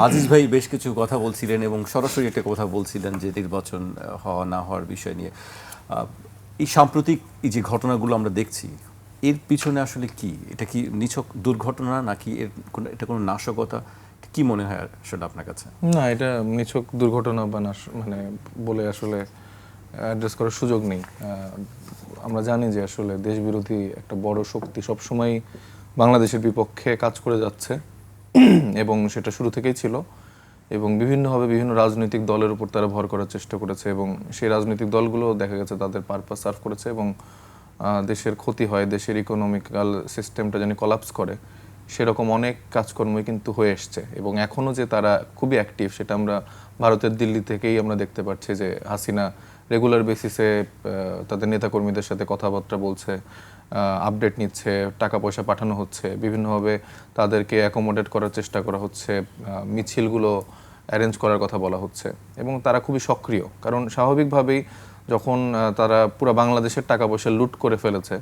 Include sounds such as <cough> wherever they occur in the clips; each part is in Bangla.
আজিজ ভাই বেশ কিছু কথা বলছিলেন এবং সরাসরি একটা কথা বলছিলেন যে নির্বাচন হওয়া না হওয়ার বিষয় নিয়ে। এই সাম্প্রতিক এই যে ঘটনাগুলো আমরা দেখছি, এর পিছনে আসলে কি? এটা কি নিছক দুর্ঘটনা নাকি এর কোনো, এটা কোনো নাশকতা? কি মনে হয় আসলে আপনার কাছে? না, এটা নিছক দুর্ঘটনা বা নাশ মানে বলে আসলে অ্যাড্রেস করার সুযোগ নেই। আমরা জানি যে আসলে দেশবিরোধী একটা বড় শক্তি সবসময় বাংলাদেশের বিপক্ষে কাজ করে যাচ্ছে। <clears throat> এবং সেটা শুরু থেকেই ছিল এবং বিভিন্নভাবে বিভিন্ন রাজনৈতিক দলের উপর তারা ভর করার চেষ্টা করেছে এবং সেই রাজনৈতিক দলগুলো দেখা গেছে তাদের পারপাস সার্ভ করেছে এবং দেশের ক্ষতি হয়, দেশের ইকোনমিক্যাল সিস্টেমটা যেন কলাপস করে। সেরকম অনেক কাজকর্মই কিন্তু হয়ে এসছে এবং এখনও যে তারা খুবই অ্যাক্টিভ সেটা আমরা ভারতের দিল্লি থেকেই আমরা দেখতে পাচ্ছি যে হাসিনা রেগুলার বেসিসে তাদের নেতাকর্মীদের সাথে কথাবার্তা বলছে আপডেট নিচ্ছে টাকা পয়সা পাঠানো হচ্ছে, বিভিন্নভাবে তাদেরকে অ্যাকোমোডেট করার চেষ্টা করা হচ্ছে মিছিলগুলো অ্যারেঞ্জ করার কথা বলা হচ্ছে। এবং তারা খুবই সক্রিয়, কারণ স্বাভাবিকভাবেই যখন তারা পুরো বাংলাদেশের টাকা পয়সা লুট করে ফেলেছে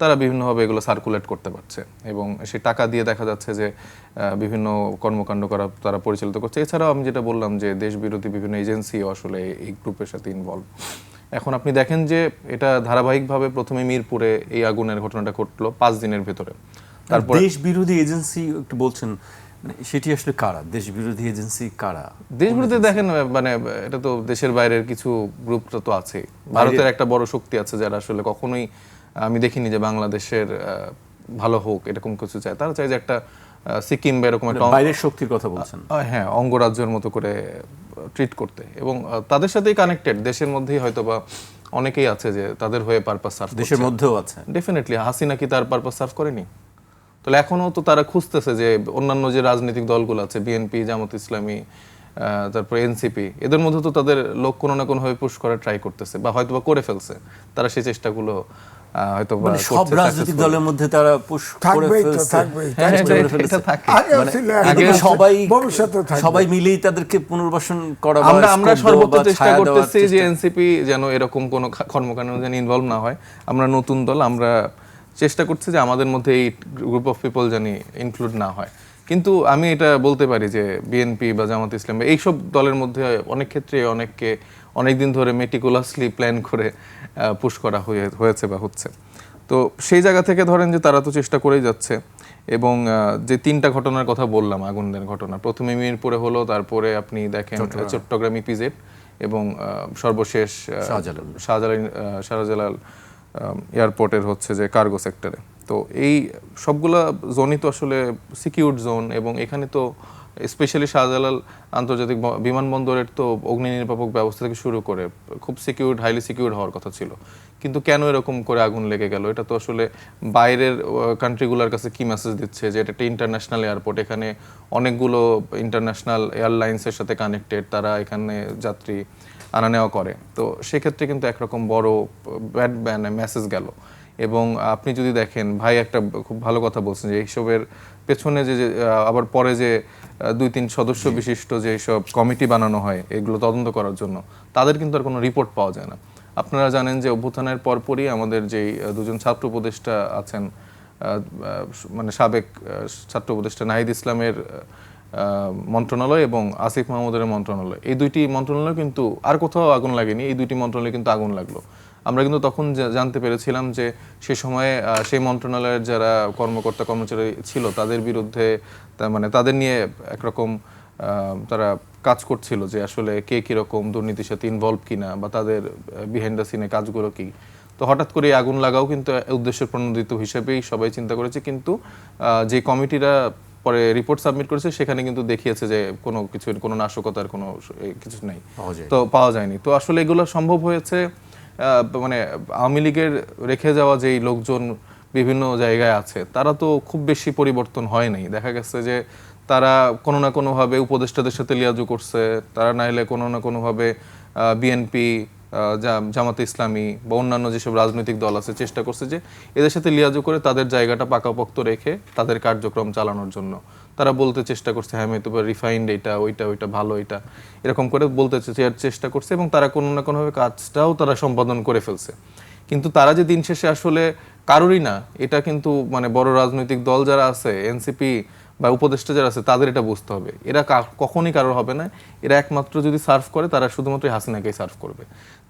তারা বিভিন্নভাবে এগুলো সার্কুলেট করতে পারছে এবং সেই টাকা দিয়ে দেখা যাচ্ছে যে বিভিন্ন কর্মকাণ্ড করা তারা পরিচালিত করছে। এছাড়াও আমি যেটা বললাম যে দেশ বিরোধী বিভিন্ন এজেন্সিও আসলে এই গ্রুপের সাথে ইনভলভ এখন আপনি দেখেন যে এটা ধারাবাহিকভাবে প্রথমে মিরপুরে এই আগুনের ঘটনাটা ঘটলো পাঁচ দিনের ভেতরে। তারপর দেশ বিরোধী এজেন্সি একটু বলছেন মানে সেটি আসলে কারা? দেশ বিরোধী এজেন্সি কারা? দেশ বিরোধী দেখেন মানে এটা তো দেশের বাইরের কিছু গ্রুপটা তো আছে। ভারতের একটা বড় শক্তি আছে যারা আসলে কখনোই আমি দেখিনি যে বাংলাদেশের ভালো হোক এরকম কিছু চায়। তারা চায় যে একটা সিকিম বা এরকম একটা বাইরের শক্তির কথা বলছেন। হ্যাঁ অঙ্গরাজ্যের মতো করে ট্রিট করতে। এবং তাদের সাথেই কানেক্টেড দেশের মধ্যেই হয়তো বা অনেকেই আছে যে তাদের হয়ে পারপাস সার্ভ দেশের মধ্যেও আছে। ডেফিনেটলি হাসিনা কি তার পারপাস সার্ভ করেনি? তাহলে এখনও তো তারা খুঁজতেছে যে অন্যান্য যে রাজনৈতিক দলগুলো আছে বিএনপি জামাত ইসলামী আহ, তারপর এনসিপি এদের মধ্যে তো তাদের লোক কোনো না কোনো ভাবে পুশ করার ট্রাই করতেছে বা হয়তো বা করে ফেলছে। তারা সেই চেষ্টাগুলো হয়তো মানে সব রাজনৈতিক দলের মধ্যে তারা পুশ করে ফেলছে। আগে সবাই সবাই মিলেই তাদেরকে পুনর্বাসন করা আমরা আমরা সর্বোচ্চ চেষ্টা করতেছি যে এনসিপি যেন এরকম কোনো কর্মকাণ্ডে যেন ইনভলভ না হয়। আমরা নতুন দল আমরা চেষ্টা করছি যে আমাদের মধ্যে এই গ্রুপ অফ পিপল যেন ইনক্লুড না হয়। কিন্তু আমি এটা বলতে পারি যে বিএনপি বা জামাত ইসলাম বা এইসব দলের মধ্যে অনেক ক্ষেত্রে অনেককে অনেকদিন ধরে মেটিকুলাসলি প্ল্যান করে পুশ করা হয়ে হয়েছে বা হচ্ছে। তো সেই জায়গা থেকে ধরেন যে তারা তো চেষ্টা করেই যাচ্ছে এবং যে তিনটা ঘটনার কথা বললাম আগুনের ঘটনা। প্রথমে মিরপুরে হলো তারপরে আপনি দেখেন চট্টগ্রাম। ইপিজেড এবং সর্বশেষ শাহজালাল। শাহজালাল শাহজালাল এয়ারপোর্টের হচ্ছে যে কার্গো সেক্টরে তো এই সবগুলা জোনই তো আসলে সিকিউরড জোন এবং এখানে তো স্পেশালি শাহজালাল আন্তর্জাতিক বিমানবন্দরের তো অগ্নি নির্বাপক ব্যবস্থা থেকে শুরু করে খুব সিকিউরড হাইলি সিকিউরড হওয়ার কথা ছিল। কিন্তু কেন এরকম করে আগুন লেগে গেল? এটা তো আসলে বাইরের কান্ট্রিগুলোর কাছে কি মেসেজ দিচ্ছে যে এটা একটা ইন্টারন্যাশনাল এয়ারপোর্ট এখানে অনেকগুলো ইন্টারন্যাশনাল এয়ারলাইন্সের সাথে কানেক্টেড তারা এখানে যাত্রী আনা নেওয়া করে। তো সেক্ষেত্রে কিন্তু একরকম বড় ব্যাড ব্যান মেসেজ গেল। এবং আপনি যদি দেখেন ভাই একটা খুব ভালো কথা বলছেন যে এইসবের পেছনে যে আবার পরে যে দুই তিন সদস্য বিশিষ্ট যে সব কমিটি বানানো হয় এগুলো তদন্ত করার জন্য তাদের কিন্তু আর কোনো রিপোর্ট পাওয়া যায় না। আপনারা জানেন যে অভ্যুত্থানের পরপরই আমাদের যেই দুজন ছাত্র উপদেষ্টা আছেন মানে সাবেক ছাত্র উপদেষ্টা নাহিদ ইসলামের মন্ত্রণালয় এবং আসিফ মাহমুদের মন্ত্রণালয়। এই দুইটি মন্ত্রণালয় কিন্তু আর কোথাও আগুন লাগেনি এই দুইটি মন্ত্রণালয় কিন্তু আগুন লাগল। আমরা কিন্তু তখন জানতে পেরেছিলাম যে সে সময়ে সেই মন্ত্রণালয়ের যারা কর্মকর্তা কর্মচারী ছিল তাদের বিরুদ্ধে মানে তাদের নিয়ে একরকম তারা কাজ করছিল যে আসলে কে কীরকম দুর্নীতির সাথে ইনভলভ কিনা বা তাদের বিহাইন্ড দ্য সিনে কাজগুলো কি। তো হঠাৎ করে আগুন লাগাও কিন্তু উদ্দেশ্য প্রণোদিত হিসেবেই সবাই চিন্তা করেছে। কিন্তু আহ, যে কমিটিরা পরে রিপোর্ট সাবমিট করেছে সেখানে কিন্তু দেখিয়েছে যে কোনো কিছু কোনো নাশকতার কোনো কিছু নাই। তো পাওয়া যায়নি। তো আসলে এগুলো সম্ভব হয়েছে মানে আওয়ামী লীগের রেখে যাওয়া যেই লোকজন বিভিন্ন জায়গায় আছে, তারা তো খুব বেশি পরিবর্তন হয় নাই। দেখা গেছে যে তারা কোনো না কোনোভাবে উপদেষ্টাদের সাথে লিয়াজু করছে, তারা নাইলে কোনো না কোনোভাবে বিএনপি জামাতে ইসলামী বা অন্যান্য যেসব রাজনৈতিক দল আছে চেষ্টা করছে যে এদের সাথে লিয়াজু করে তাদের জায়গাটা পাকাপোক্ত রেখে তাদের কার্যক্রম চালানোর জন্য। তারা বলতে চেষ্টা করছে হ্যাঁ হয়তো রিফাইন্ড এটা, ওইটা ওইটা, ভালো এটা। এরকম করে বলতে চেষ্টা করছে এবং তারা কোনো না কোনোভাবে কাজটাও তারা সম্পাদন করে ফেলছে। কিন্তু তারা যে দিন শেষে আসলে কারোরই না, এটা কিন্তু মানে বড় রাজনৈতিক দল যারা আছে এনসিপি বা উপদেষ্টা যারা আছে, তাদের এটা বুঝতে হবে। এরা কখনই কারোর হবে না। এরা একমাত্র যদি সার্ভ করে, তারা শুধুমাত্র হাসিনাকেই সার্ভ করবে।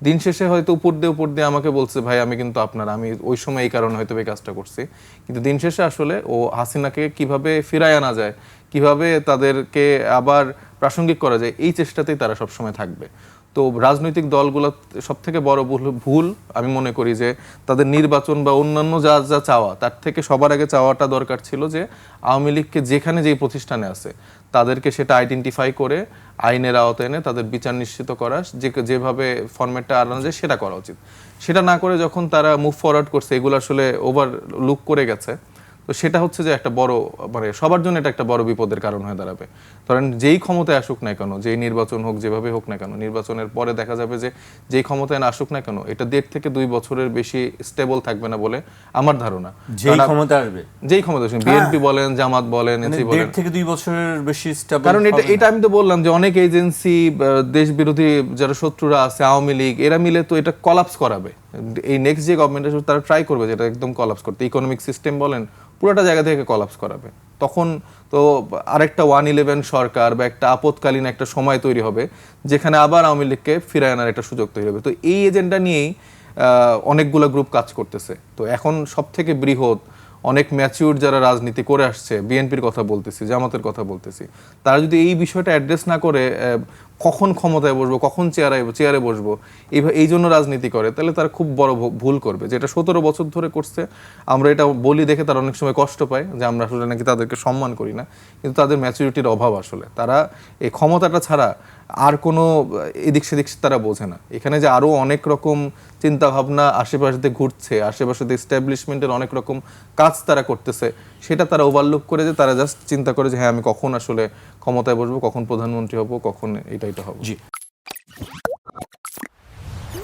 দিন শেষে হয়তো উপর দিয়ে উপর দিয়ে আমাকে বলছে, ভাই, আমি কিন্তু আপনার, আমি ওই সময় এই কারণে হয়তো এই কাজটা করছি। কিন্তু দিন শেষে আসলে ও হাসিনাকে কীভাবে ফিরায় আনা যায়, কীভাবে তাদেরকে আবার প্রাসঙ্গিক করা যায়, এই চেষ্টাতেই তারা সবসময় থাকবে। তো রাজনৈতিক দলগুলো সব থেকে বড় ভুল- আমি মনে করি যে তাদের নির্বাচন বা অন্যান্য যা যা চাওয়া, তার থেকে সবার আগে চাওয়াটা দরকার ছিল যে আওয়ামী লীগকে যেখানে যেই প্রতিষ্ঠানে আছে, তাদেরকে সেটা আইডেন্টিফাই করে আইনের আওতায় এনে তাদের বিচার নিশ্চিত করা, যে যেভাবে ফরম্যাটটা আনানো যায় সেটা করা উচিত। সেটা না করে যখন তারা মুভ ফরওয়ার্ড করছে, এগুলো আসলে ওভার লুক করে গেছে তো সেটা হচ্ছে যে একটা বড় মানে সবার জন্য এটা একটা বড় বিপদের কারণ হয়ে দাঁড়াবে। ধরেন যেই ক্ষমতায় আসুক না কেন যেই নির্বাচন হোক যেভাবে হোক না কেন নির্বাচনের পরে দেখা যাবে যে যেই ক্ষমতায় না আসুক না কেন এটা দেড় থেকে দুই বছরের বেশি স্টেবল থাকবে না বলে আমার ধারণা। যেই ক্ষমতা আসবে। যেই ক্ষমতা আসবে বিএনপি বলেন জামাত বলেন মানে এনসি বলেন। দেড় থেকে দুই বছরের বেশি stable কারণ এটা এটা আমি তো বললাম যে অনেক এজেন্সি দেশ বিরোধী যারা শত্রুরা আছে আওয়ামী লীগ এরা মিলে তো এটা কলাপস করাবে। এই নেক্সট যে গভর্নমেন্ট আসবে, তারা ট্রাই করবে যেটা একদম কলাপস করতে। ইকোনমিক সিস্টেম বলেন, পুরোটা জায়গা থেকে কলাপস করাবে। তখন তো আরেকটা ওয়ান ইলেভেন সরকার বা একটা আপতকালীন একটা সময় তৈরি হবে, যেখানে আবার আওয়ামী লীগকে ফিরায় আনার একটা সুযোগ তৈরি হবে। তো এই এজেন্ডা নিয়েই অনেকগুলো গ্রুপ কাজ করতেছে। তো এখন সব থেকে বৃহৎ, অনেক ম্যাচিউর যারা রাজনীতি করে আসছে বিএনপির কথা বলতেছি, জামাতের কথা বলতেছি, তারা যদি এই বিষয়টা অ্যাড্রেস না করে কখন ক্ষমতায় বসবো, কখন চেয়ারে চেয়ারে বসবো এই এই জন্য রাজনীতি করে, তাহলে তারা খুব বড় ভুল করবে। যেটা সতেরো বছর ধরে করছে, আমরা এটা বলি দেখে তারা অনেক সময় কষ্ট পায় যে আমরা আসলে নাকি তাদেরকে সম্মান করি না। কিন্তু তাদের ম্যাচুরিটির অভাব আসলে। তারা এই ক্ষমতাটা ছাড়া আর কোনো, এদিক সেদিক তারা বোঝে না। এখানে যে আরও অনেক রকম চিন্তা ভাবনা আশেপাশে ঘুরছে, আশেপাশে এস্টাবলিশমেন্টের অনেক রকম কাজ তারা করতেছে, সেটা তারা ওভারলুক করে যে তারা জাস্ট চিন্তা করে যে হ্যাঁ আমি কখন আসলে ক্ষমতায় বসবো, কখন প্রধানমন্ত্রী হব, কখন এটা উৎসাহিত হব। জি।